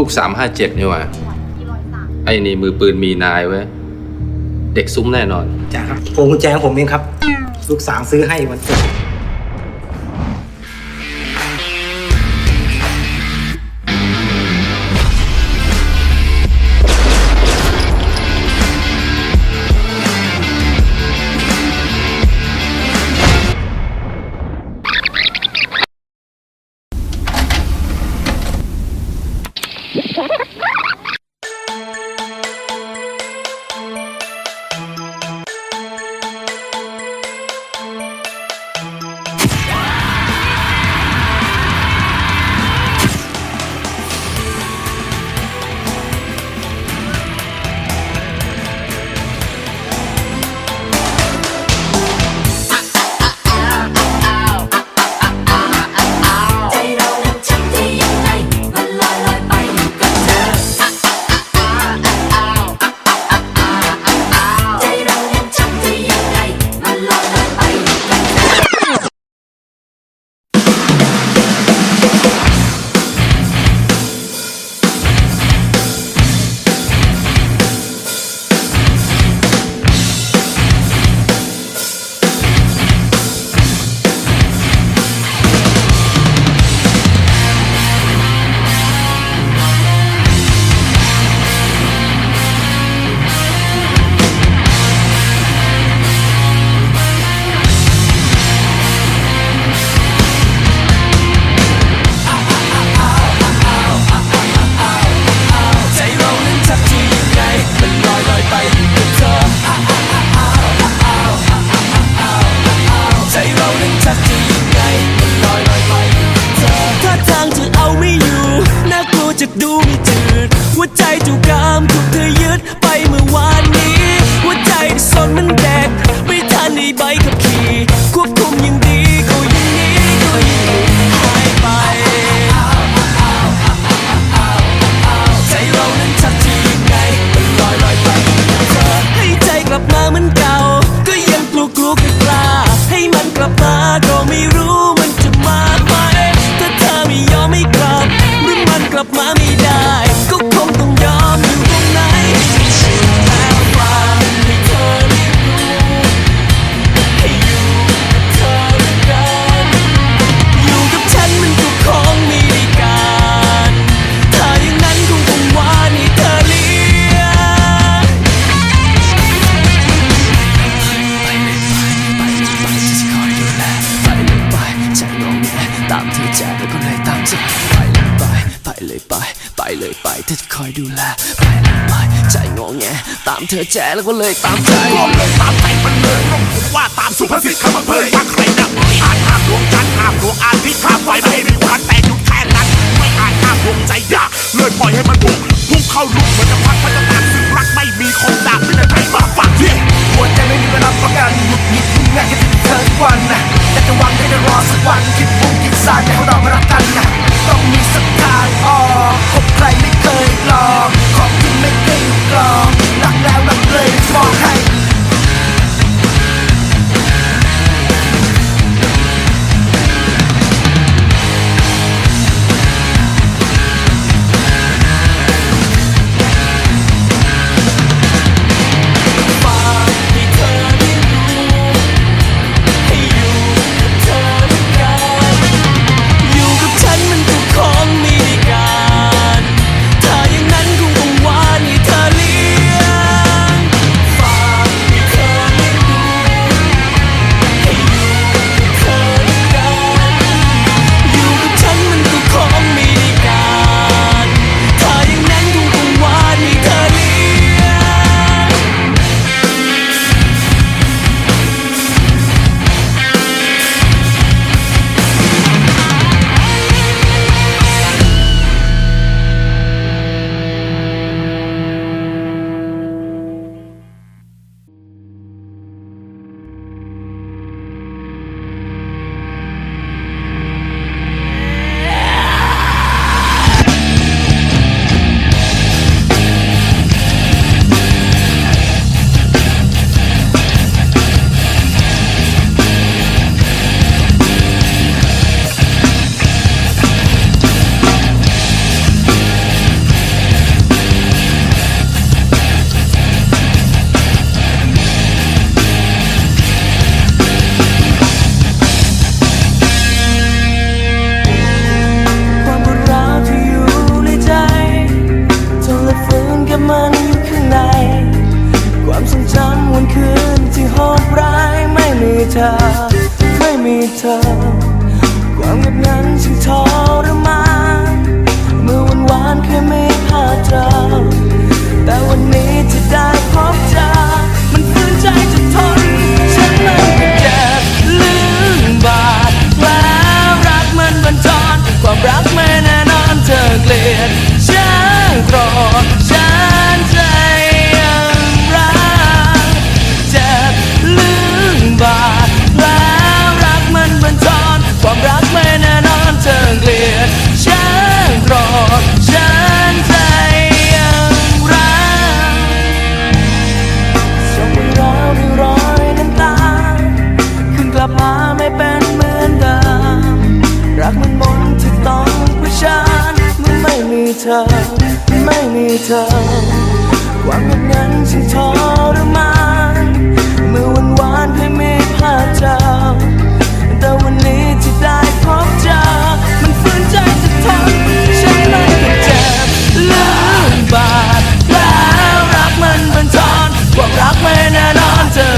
ลูกสามห้าเจ็ดนี่หว่าไอ้นี่มือปืนมีนายไว้ยเด็กซุ้มแน่นอนจ้าครับพวงกุญแจของผมเองครับ ลูกสาวซื้อให้วันเกิด ไปเลยไปเธอจะคอยดูแลไปเลไปใจงงแงตามเธอแจแล้วก็เลยตามใจรวมเลยตามใจมันเลยร่มผมว่าตามสุภาษิตคำอำเภยถ้าใครนักไม่อาจห้ามดวงจันทร์ห้ามดวงอาทิตย์ห้ามไฟไม่ให้มีควันแต่หยุดแค่นั้น ไม่อาจห้ามดวงใจอยากเลยปล่อยให้มันบุกพุ่งเข้าลุกเหมือนจะพักพัฒนาซึ่งรักไม่มีคงดักไม่ได้ใครมาฟังเที่หัวใจไม่มีเวลาประกันหงุดหงิดยุ่งยากแค่ถึงเธอทุกวันนะอยากจะหวังให้ได้รอสักวันคิดฟุ้งคิดซ่านให้เรามารัก เไม่มีเธอ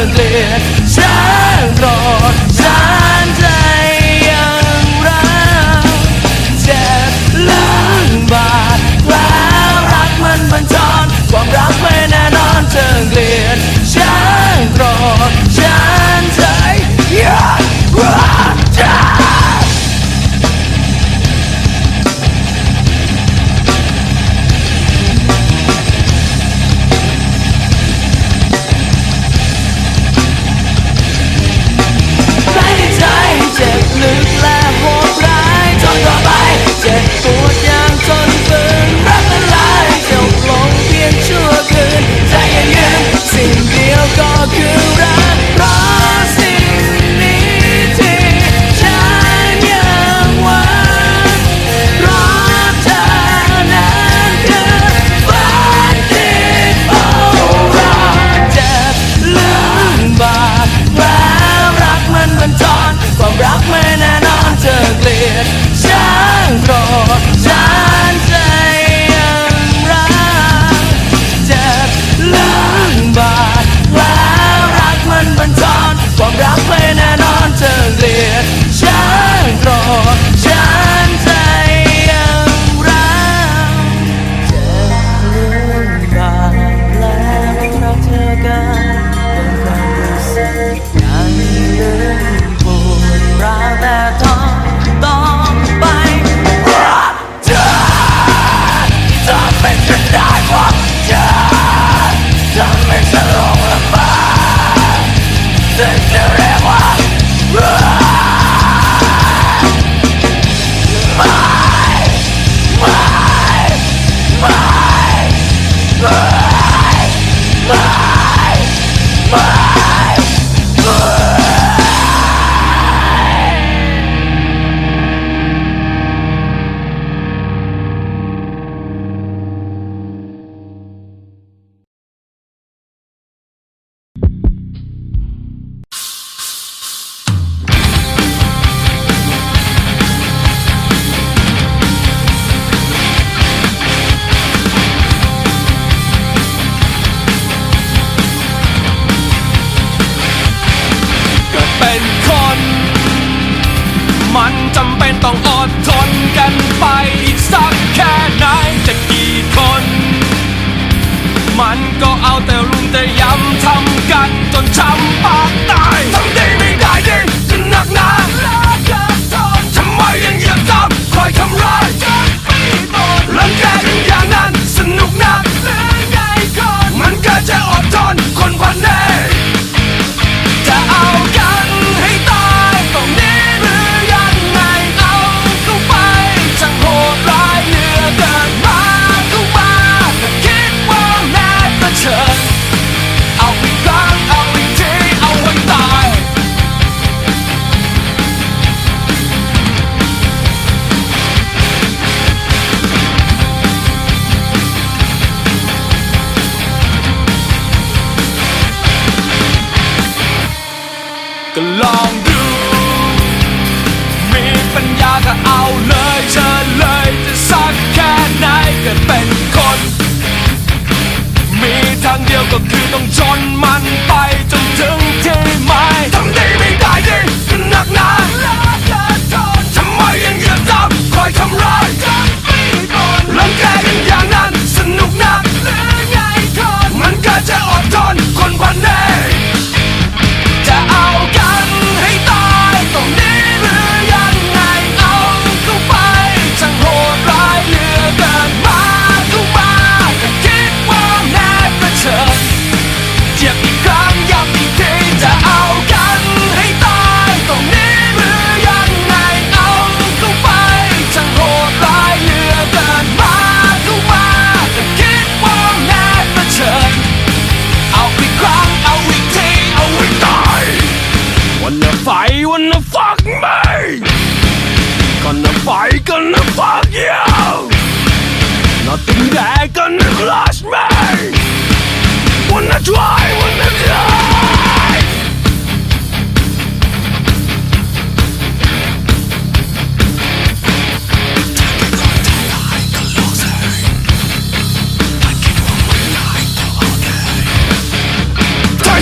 endless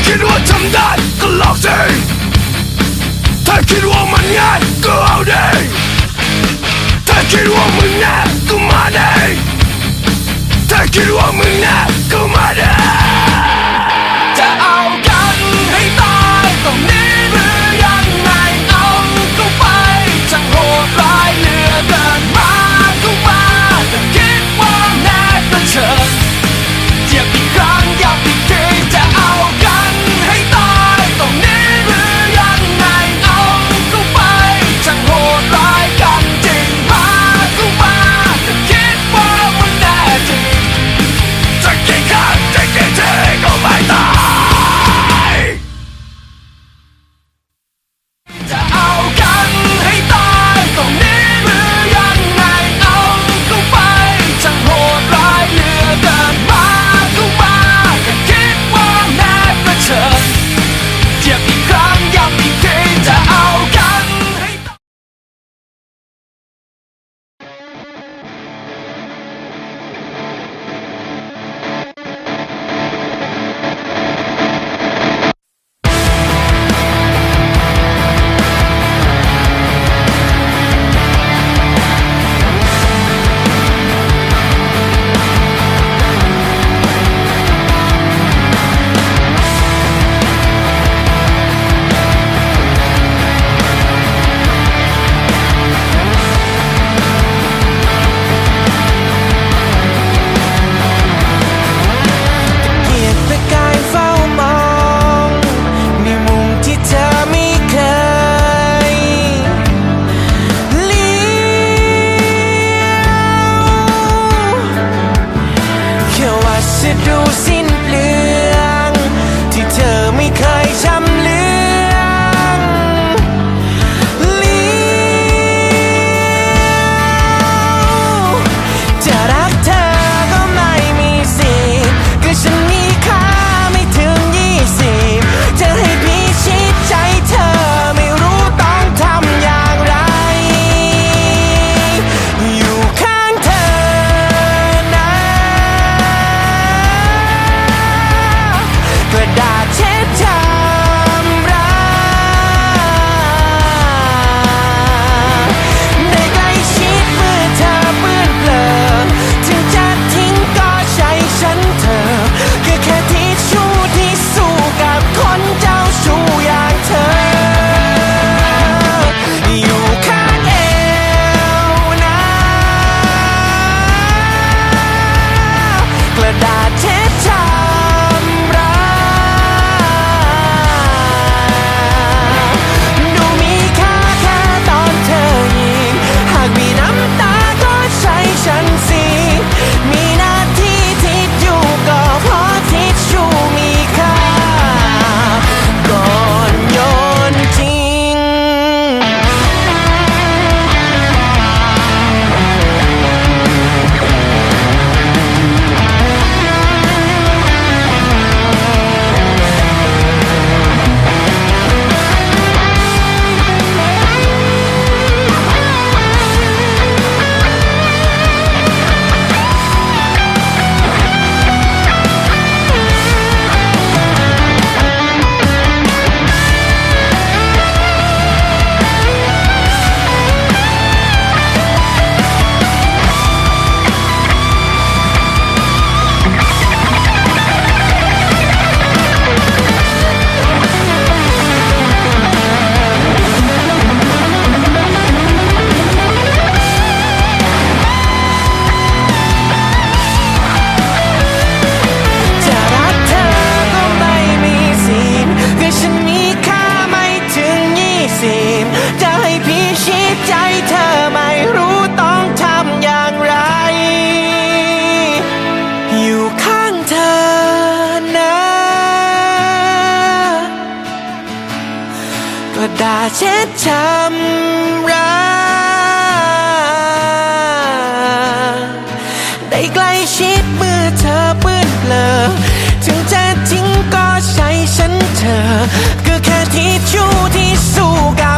Taking what I'm not collecting Taking what I'm not holding Taking what I'm not commanding Taking what I'm not commanding เช็ดช้ำรักได้ใกล้ชิดเมื่อเธอเปื้อนเปลอถึงจะทิ้งก็ใช้ฉันเธอ ก็แค่ที่ชู่ที่สู้กับ